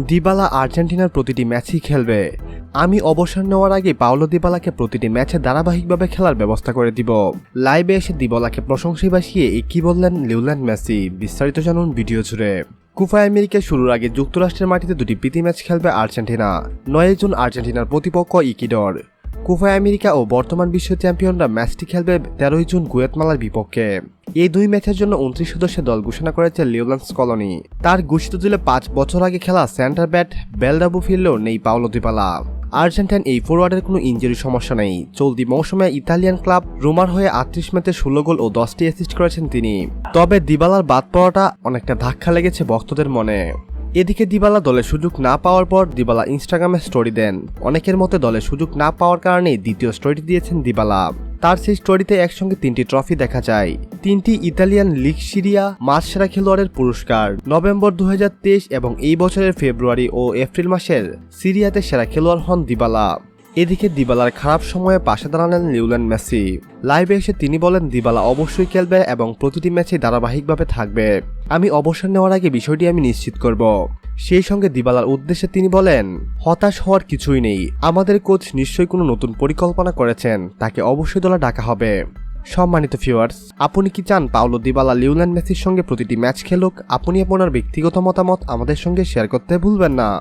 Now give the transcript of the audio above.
Dybala আর্জেন্টিনার প্রতিটি ম্যাচই খেলবে। আমি অবসর নেওয়ার আগে পাওলো দিবালাকে প্রতিটি ম্যাচে ধারাবাহিকভাবে খেলার ব্যবস্থা করে দিব। লাইভে এসে দিবালাকে প্রশংসায় বাসিয়ে এ কি বললেন লিউল্যান্ড মেসি? বিস্তারিত জানুন ভিডিও জুড়ে। কুফা আমেরিকা শুরুর আগে যুক্তরাষ্ট্রের মাটিতে দুটি প্রীতি ম্যাচ খেলবে আর্জেন্টিনা। নয় জুন আর্জেন্টিনার প্রতিপক্ষ ইকিডর কুফা আমেরিকা ও বর্তমান বিশ্ব চ্যাম্পিয়নরা ম্যাচটি খেলবে তেরোই জুন গুয়েতমালার বিপক্ষে। এই দুই ম্যাচের জন্য উনত্রিশ সদস্যের দল ঘোষণা করেছে লিওল্যান্ডস কলোনি। তার ঘোষিত দিলে পাঁচ বছর আগে খেলা সেন্টার ব্যাট বেলডাবু ফিরলেও নেই পাওলো দিপালা আর্জেন্টাইন এই ফরওয়ার্ডের কোনো ইঞ্জুরি সমস্যা নেই। চলতি মৌসুমে ইতালিয়ান ক্লাব রোমার হয়ে আটত্রিশ ম্যাচে ষোলো গোল ও দশটি অ্যাসিস্ট করেছেন তিনি। তবে দিবালার বাদ পড়াটা অনেকটা ধাক্কা লেগেছে ভক্তদের মনে। এদিকে দিবালা দলে সুযোগ না পাওয়ার পর দিবালা ইনস্টাগ্রামে স্টোরি দেন। অনেকের মতে দলে সুযোগ না পাওয়ার কারণে দ্বিতীয় স্টোরি দিয়েছেন দিবালা। তার সেই স্টোরিতে একসঙ্গে তিনটি ট্রফি দেখা যায়। তিনটি ইতালিয়ান লিগ সিরিয়া মাস সেরা খেলোয়াড়ের পুরস্কার। নভেম্বর দু হাজার তেইশ এবং এই বছরের ফেব্রুয়ারি ও এপ্রিল মাসের সিরিয়াতে সেরা খেলোয়াড় হন দিবালা। এদিকে দিবালার খারাপ সময়ে পাশে দাঁড়ালেন লিউল্যান্ড মেসি। লাইভে এসে তিনি বলেন, দিবালা অবশ্যই খেলবে এবং প্রতিটি ম্যাচে ধারাবাহিকভাবে থাকবে। আমি অবসর নেওয়ার আগে বিষয়টি আমি নিশ্চিত করব। সেই সঙ্গে দিবালার উদ্দেশ্যে তিনি বলেন, হতাশ হওয়ার কিছুই নেই। আমাদের কোচ নিশ্চয়ই কোনো নতুন পরিকল্পনা করেছেন। তাকে অবশ্যই দলে ডাকা হবে। সম্মানিত ভিউয়ার্স আপনি কি চান পাওলো দিবালা লিউল্যান্ড মেসির সঙ্গে প্রতিটি ম্যাচ খেলুক? আপনি আপনার ব্যক্তিগত মতামত আমাদের সঙ্গে শেয়ার করতে ভুলবেন না।